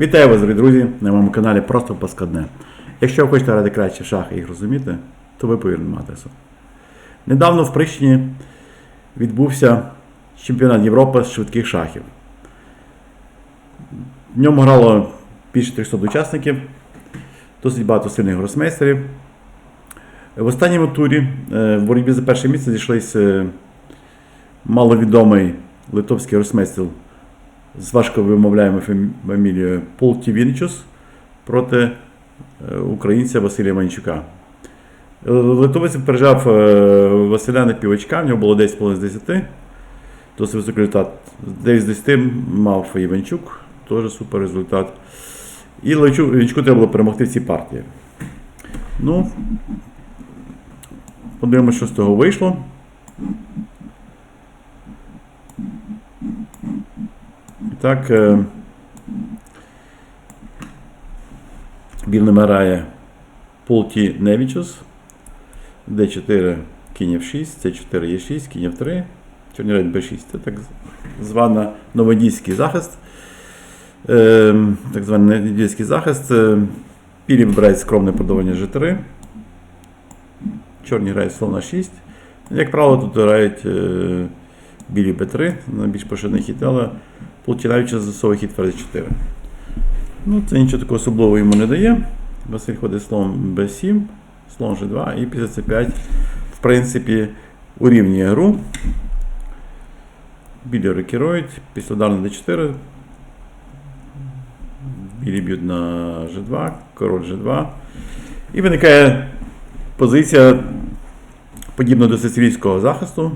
Вітаю вас, дорогі друзі, на моєму каналі Просто Паскадне. Якщо ви хочете грати краще шахи і їх розуміти, то ви по вірному адресу. Недавно в Прищині відбувся чемпіонат Європи з швидких шахів. В ньому грало більше 300 учасників, досить багато сильних гросмейстерів. В останньому турі е, в боротьбі за перше місце зійшлися е, маловідомий литовський гросмейстер з важко вимовляємо фамілією Пол Тівінчус проти е, українця Василія Манчука. Е, Литовець пережав е, Василя на півочка, в нього було 10,5 з 10. Досить високий результат. 9 з 10 мав Іванчук, теж супер результат. І Левчу- Іванчуку треба було перемогти в цій партії. Ну, подивимося, що з того вийшло. Так, е, білим грає Полті Невічус, Д4 кінь F6, С4 Е6, кінь F3, чорний рейд Б6. Це так звана новодійський захист. Е, так званий новодійський захист. Е, Білі вибирають скромне продовження G3. Чорні грають слон на 6. Як правило, тут грають е, білі Б3, найбільш поширений хід, але Плутінаючи засовує хід ферзь 4. Ну, це нічого такого особливого йому не дає. Василь ходить слон b7, слон g2 і після c5, в принципі, урівнює гру. Білі рекерують, після удару на d4. Білі б'ють на g2, король g2. І виникає позиція подібна до сицилійського захисту.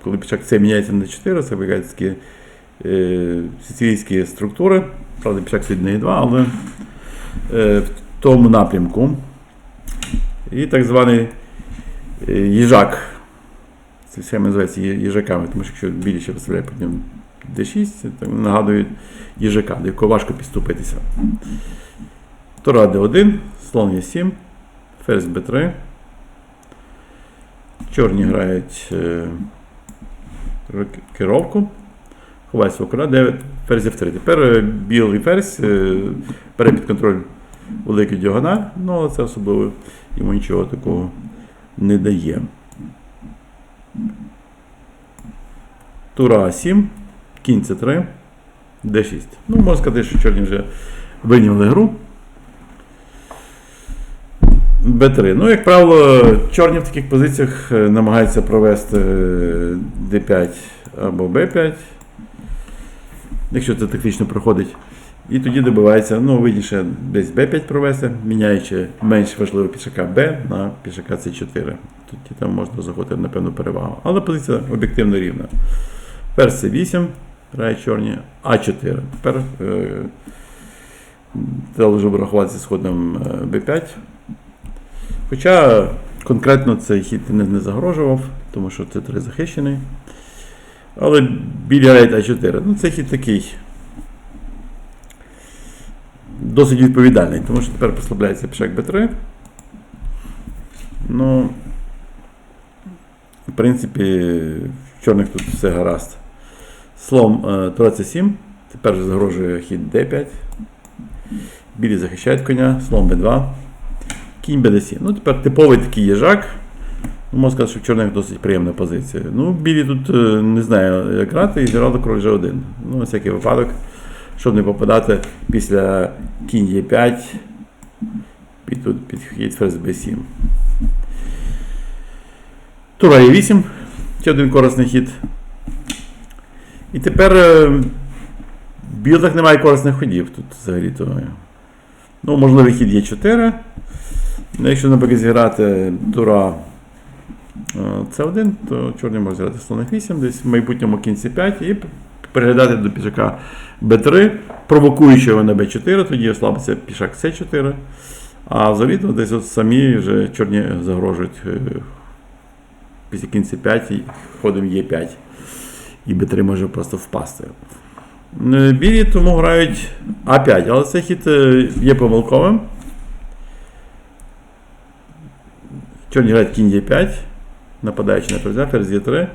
Е, коли пішак міняється на 4, це такі е, сицилійські структури. Правда, пішак на Е2, але е, в тому напрямку. І так званий е, їжак. Це схема називається їжаками, тому що якщо білі ще виставляє потім D6, то нагадують їжака, до якого важко підступитися. Тура D1, слон Е7, ферзь Б3. Чорні грають. Керовку. Ховає свого коля, 9, ферзь F3. Тепер е, білий ферзь е, бере під контроль великий діагональ, ну але це особливо йому нічого такого не дає. Тура А7, кінь С3, Д6. Ну, можна сказати, що чорні вже вийняли гру. Б3. Ну, як правило, чорні в таких позиціях е, намагаються провести е, D5 або B5, якщо це тактично проходить. І тоді добивається, ну, вигідніше десь B5 провести, міняючи менш важливого пішака B на пішака C4. Тоді там можна заходити на певну перевагу. Але позиція об'єктивно рівна. Ферзь C8, грає чорні, А4. Тепер е, треба вже врахувати з ходом е, B5. Хоча конкретно цей хід не, загрожував, тому що це 3 захищений. Але біля рейд А4. Ну, цей хід такий досить відповідальний, тому що тепер послабляється пішак Б3. Ну, в принципі, в чорних тут все гаразд. Слом е, Тура С7. Тепер загрожує хід Д5. Білі захищають коня, слон Б2. Кінь BD7. Ну, тепер типовий такий їжак. Ну, Можна сказати, що в чорних досить приємна позиція. Ну, білі тут е, не знаю, як грати, і зіграли король G1. Ну, на всякий випадок, щоб не попадати після кінь Е5, під, тут підхід ферзь B7. Тура Е8, ще один корисний хід. І тепер е, білих немає корисних ходів тут взагалі-то. Ну, можливий хід є 4. Ну, якщо, наприклад, зіграти тура С1, то чорний може зіграти слон F8, десь в майбутньому кінці 5 і переглядати до пішака B3, провокуючи його на B4, тоді ослабиться пішак С4. А взагалі то десь от самі вже чорні загрожують е, після кінці 5 і ходом Е5. І B3 може просто впасти. Е, Білі тому грають А5, але цей хід е, є помилковим. Чорні грають кінь Е5, нападаючи на ферзя, ферзь Е3,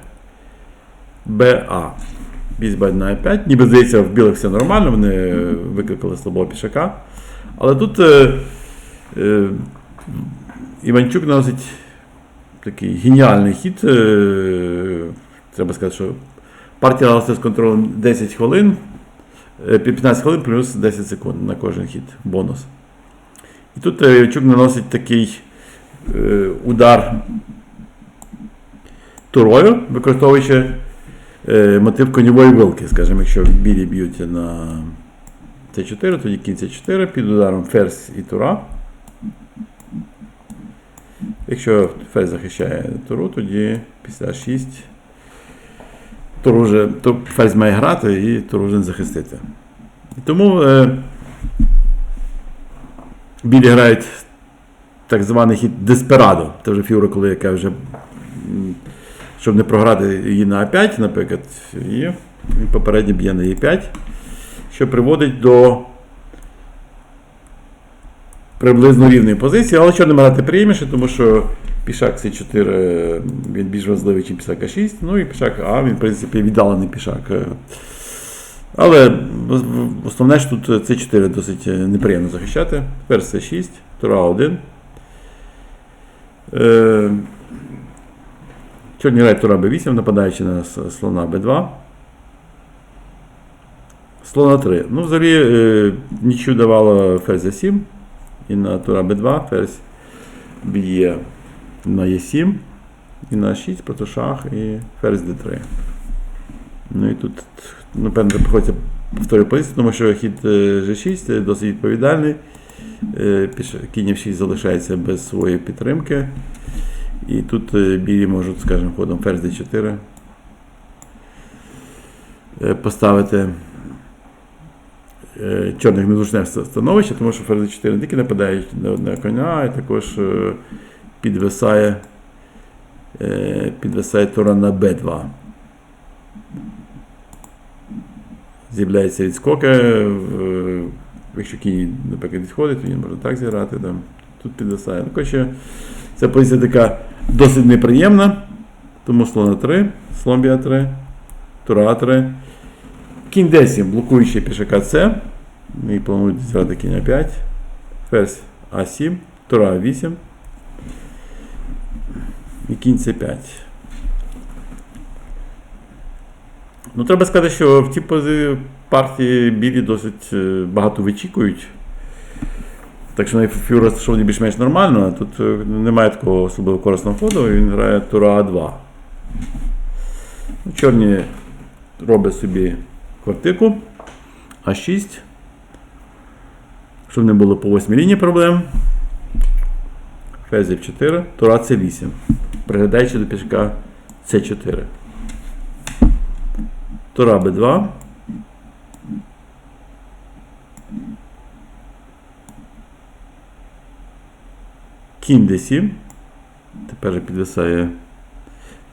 БА. Бізьба на А5. Ніби здається, в білих все нормально, вони викликали слабого пішака. Але тут е, е, Іванчук наносить такий геніальний хід. Е, треба сказати, що партія галасти з контролем 10 хвилин, е, 15 хвилин плюс 10 секунд на кожен хід. Бонус. І тут е, Іванчук наносить такий е, удар турою, використовуючи е, мотив коньової вилки. Скажімо, якщо білі б'ють на С4, тоді кінь С4 під ударом ферзь і тура. Якщо ферзь захищає туру, тоді після 6 туру вже, то ферзь має грати і туру вже не захистити. Тому е, білі грають так званий хід Деспирадо. Це вже фігура, коли яка вже, щоб не програти її на А5, наприклад, і він попередньо б'є на Е5, що приводить до приблизно рівної позиції, але чорним грати приємніше, тому що пішак С4 він більш важливий, ніж пішак А6, ну і пішак А, він, в принципі, віддалений пішак. е. Але основне ж тут С4 досить е, неприємно захищати. Тепер С6, Тура 1. Е, Чорні грають Тура Б8, нападаючи на слона Б2. Слона 3. Ну, взагалі, е, нічого давало ферзь А7. І на Тура Б2 ферзь б'є на Е7. І на 6 проти шах і ферзь Д3. Ну і тут, напевно, приходиться повторюю позицію, тому що хід е, G6 досить відповідальний. Е, Кінь F6 залишається без своєї підтримки. І тут е, білі можуть, скажімо, ходом ферзь D4 е, поставити чорних незручне становище, тому що ферзь D4 не тільки нападає на одне коня, а також підвисає, підвисає тура на B2. З'являється відскоки. Якщо кінь, наприклад, відходить, то він може так зіграти. Там. Тут підвисає. Ну, коротше, ця позиція така досить неприємна. Тому слон 3, слон б'є 3, тура А3. Кінь 10, блокуючий пішака С. І планують зіграти кінь А5. Ферзь А7, тура А8. І кінь С5. Ну, треба сказати, що в пози партії білі досить е, багато вичікують. Так що фігура розташовані більш-менш нормально, а тут е, немає такого особливо корисного ходу, він грає тура А2. Ну, Чорні роблять собі квартику А6. Щоб не було по 8 лінії проблем. Ферзь F4, тура С8. Приглядаючи до пішка С4. Тура Б2. Кінь D7. Тепер же підвисає.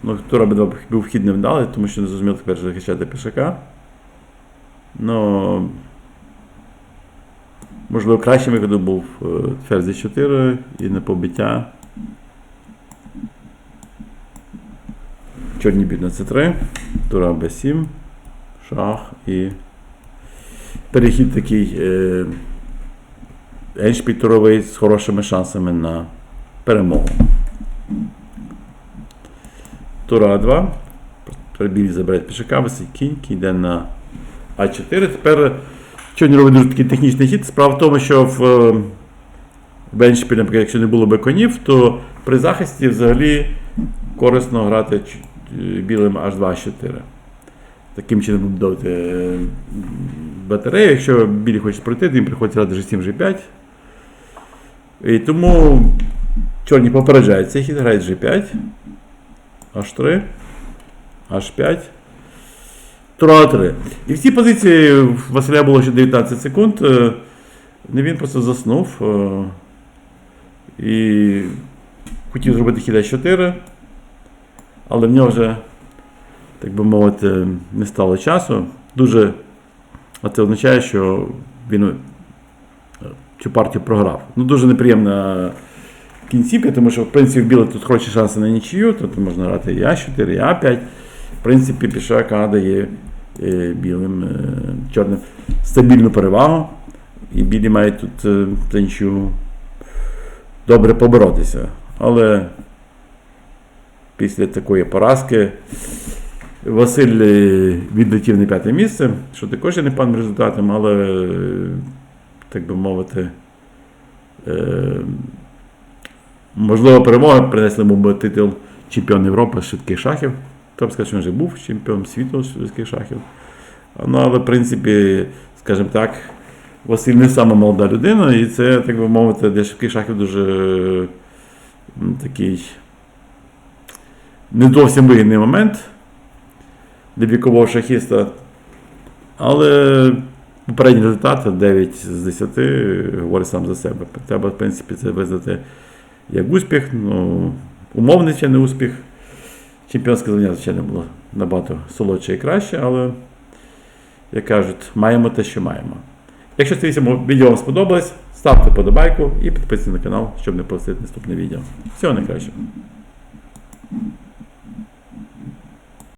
Ну, Тура Б2 був вхід не вдалий, тому що не зрозуміло тепер же захищати пішака. Ну, можливо, кращим виходом був е, ферзь D4 і на побиття. Чорні б'ють на С3, Тура Б7, шах і перехід такий е, еншпікторовий з хорошими шансами на перемогу. Тура А2. Білі забирають пішака, висить кінь, кінь йде на А4. Тепер чорні робить дуже такий технічний хід. Справа в тому, що в, е, наприклад, якщо не було би конів, то при захисті взагалі корисно грати е, білим H2-4. Таким чином будувати е, батарею. Якщо білі хочуть пройти, то їм приходиться грати G7, G5. І тому чорні попереджають цей хід, грають G5, H3, H5, Тура 3. І в цій позиції в Василя було ще 19 секунд. е, він просто заснув. е, І хотів зробити хід А4, але в нього вже, так би мовити, не стало часу. Дуже, а це означає, що він е, цю партію програв. Ну, дуже неприємна кінцівка, тому що в принципі в білих тут хороші шанси на нічию, тут можна грати і А4, і А5. В принципі, пішак А дає е, білим, е, чорним стабільну перевагу. І білі мають тут нічию добре поборотися. Але після такої поразки Василь е, відлетів на п'яте місце, що також є непоганим результатом, але, е, так би мовити, е, можливо, перемога принесла йому титул чемпіон Європи з швидких шахів. Тобто сказати, що він вже був чемпіоном світу з швидких шахів. Ну, але, в принципі, скажімо так, Василь не сама молода людина, і це, так би мовити, для швидких шахів дуже такий не зовсім вигідний момент для вікового шахіста. Але попередній результат 9 з 10 говорить сам за себе. Треба, в принципі, це визнати як успіх. Ну, умовний ще не успіх. Чемпіонське звання, звичайно, було набагато солодше і краще, але, як кажуть, маємо те, що маємо. Якщо це відео вам сподобалось, ставте подобайку і підписуйтесь на канал, щоб не пропустити наступне відео. Всього найкращого.